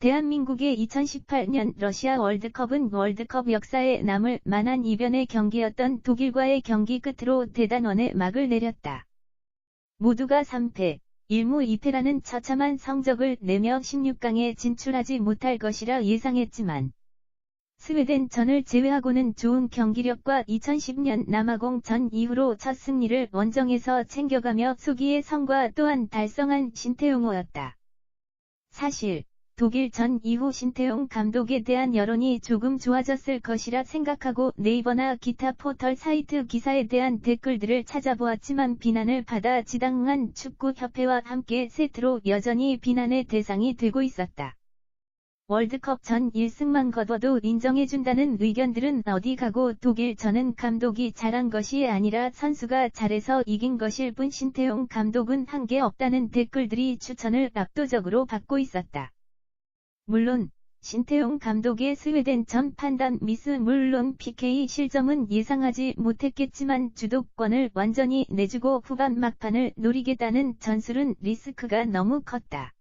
대한민국의 2018년 러시아 월드컵은 월드컵 역사에 남을 만한 이변의 경기였던 독일과의 경기 끝으로 대단원의 막을 내렸다. 모두가 3패, 1무 2패라는 처참한 성적을 내며 16강에 진출하지 못할 것이라 예상했지만 스웨덴 전을 제외하고는 좋은 경기력과 2010년 남아공 전 이후로 첫 승리를 원정에서 챙겨가며 수기의 성과 또한 달성한 신태용호였다. 사실 독일 전 이후 신태용 감독에 대한 여론이 조금 좋아졌을 것이라 생각하고 네이버나 기타 포털 사이트 기사에 대한 댓글들을 찾아보았지만 비난을 받아 지당한 축구협회와 함께 세트로 여전히 비난의 대상이 되고 있었다. 월드컵 전 1승만 거둬도 인정해준다는 의견들은 어디 가고 독일 전은 감독이 잘한 것이 아니라 선수가 잘해서 이긴 것일 뿐 신태용 감독은 한 게 없다는 댓글들이 추천을 압도적으로 받고 있었다. 물론 신태용 감독의 스웨덴 전 판단 미스 물론 PK 실점은 예상하지 못했겠지만 주도권을 완전히 내주고 후반 막판을 노리겠다는 전술은 리스크가 너무 컸다.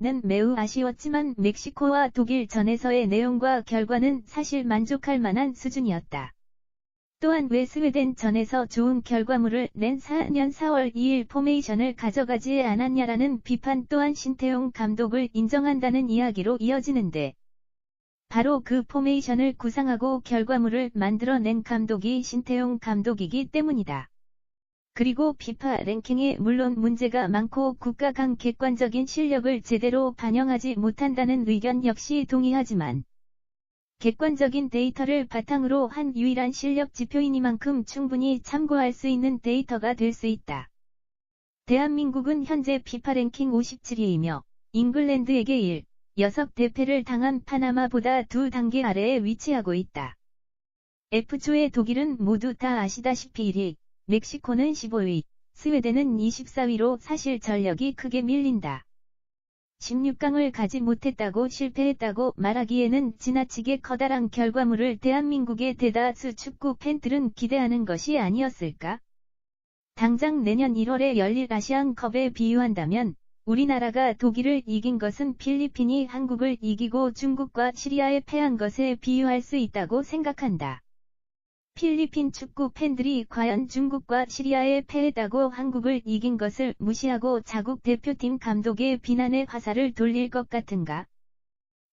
는 매우 아쉬웠지만 멕시코와 독일 전에서의 내용과 결과는 사실 만족할 만한 수준이었다. 또한 왜 스웨덴 전에서 좋은 결과물을 낸 4년 4월 2일 포메이션을 가져가지 않았냐라는 비판 또한 신태용 감독을 인정한다는 이야기로 이어지는데 바로 그 포메이션을 구상하고 결과물을 만들어낸 감독이 신태용 감독이기 때문이다. 그리고 피파 랭킹에 물론 문제가 많고 국가 간 객관적인 실력을 제대로 반영하지 못한다는 의견 역시 동의하지만 객관적인 데이터를 바탕으로 한 유일한 실력 지표이니만큼 충분히 참고할 수 있는 데이터가 될 수 있다. 대한민국은 현재 피파 랭킹 57위이며 잉글랜드에게 1, 6 대패를 당한 파나마보다 두 단계 아래에 위치하고 있다. F조의 독일은 모두 다 아시다시피 1위, 멕시코는 15위, 스웨덴은 24위로 사실 전력이 크게 밀린다. 16강을 가지 못했다고 실패했다고 말하기에는 지나치게 커다란 결과물을 대한민국의 대다수 축구 팬들은 기대하는 것이 아니었을까? 당장 내년 1월에 열릴 아시안컵에 비유한다면 우리나라가 독일을 이긴 것은 필리핀이 한국을 이기고 중국과 시리아에 패한 것에 비유할 수 있다고 생각한다. 필리핀 축구 팬들이 과연 중국과 시리아에 패했다고 한국을 이긴 것을 무시하고 자국 대표팀 감독의 비난의 화살을 돌릴 것 같은가?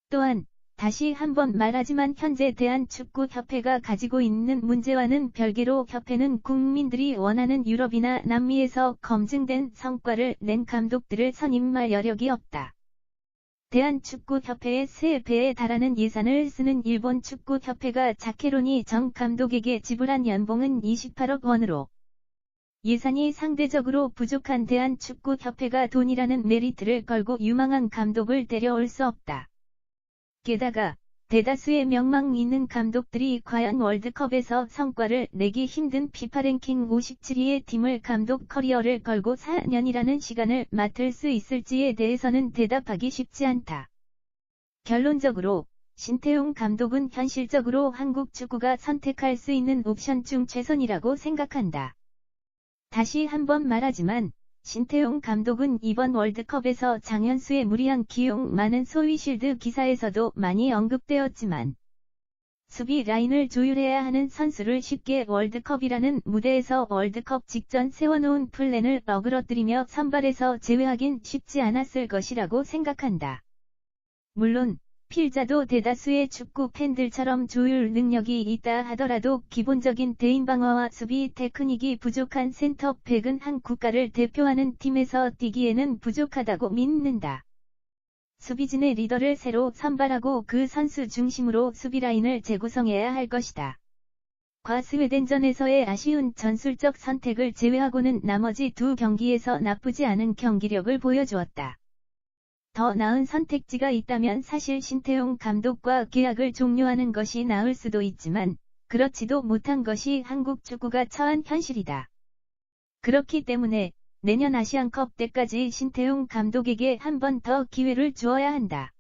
또한 다시 한번 말하지만 현재 대한축구협회가 가지고 있는 문제와는 별개로 협회는 국민들이 원하는 유럽이나 남미에서 검증된 성과를 낸 감독들을 선임할 여력이 없다. 대한축구협회의 3배에 달하는 예산을 쓰는 일본 축구협회가 자케로니 정 감독에게 지불한 연봉은 28억 원으로 예산이 상대적으로 부족한 대한축구협회가 돈이라는 메리트를 걸고 유망한 감독을 데려올 수 없다. 게다가 대다수의 명망 있는 감독들이 과연 월드컵에서 성과를 내기 힘든 피파 랭킹 57위의 팀을 감독 커리어를 걸고 4년이라는 시간을 맡을 수 있을지에 대해서는 대답하기 쉽지 않다. 결론적으로 신태용 감독은 현실적으로 한국 축구가 선택할 수 있는 옵션 중 최선이라고 생각한다. 다시 한번 말하지만 신태용 감독은 이번 월드컵에서 장현수의 무리한 기용 많은 소위 실드 기사에서도 많이 언급되었지만 수비 라인을 조율해야 하는 선수를 쉽게 월드컵이라는 무대에서 월드컵 직전 세워놓은 플랜을 어그러뜨리며 선발에서 제외하긴 쉽지 않았을 것이라고 생각한다. 물론 필자도 대다수의 축구 팬들처럼 조율 능력이 있다 하더라도 기본적인 대인 방어와 수비 테크닉이 부족한 센터백은 한 국가를 대표하는 팀에서 뛰기에는 부족하다고 믿는다. 수비진의 리더를 새로 선발하고 그 선수 중심으로 수비 라인을 재구성해야 할 것이다. 과 스웨덴전에서의 아쉬운 전술적 선택을 제외하고는 나머지 두 경기에서 나쁘지 않은 경기력을 보여주었다. 더 나은 선택지가 있다면 사실 신태용 감독과 계약을 종료하는 것이 나을 수도 있지만 그렇지도 못한 것이 한국 축구가 처한 현실이다. 그렇기 때문에 내년 아시안컵 때까지 신태용 감독에게 한 번 더 기회를 주어야 한다.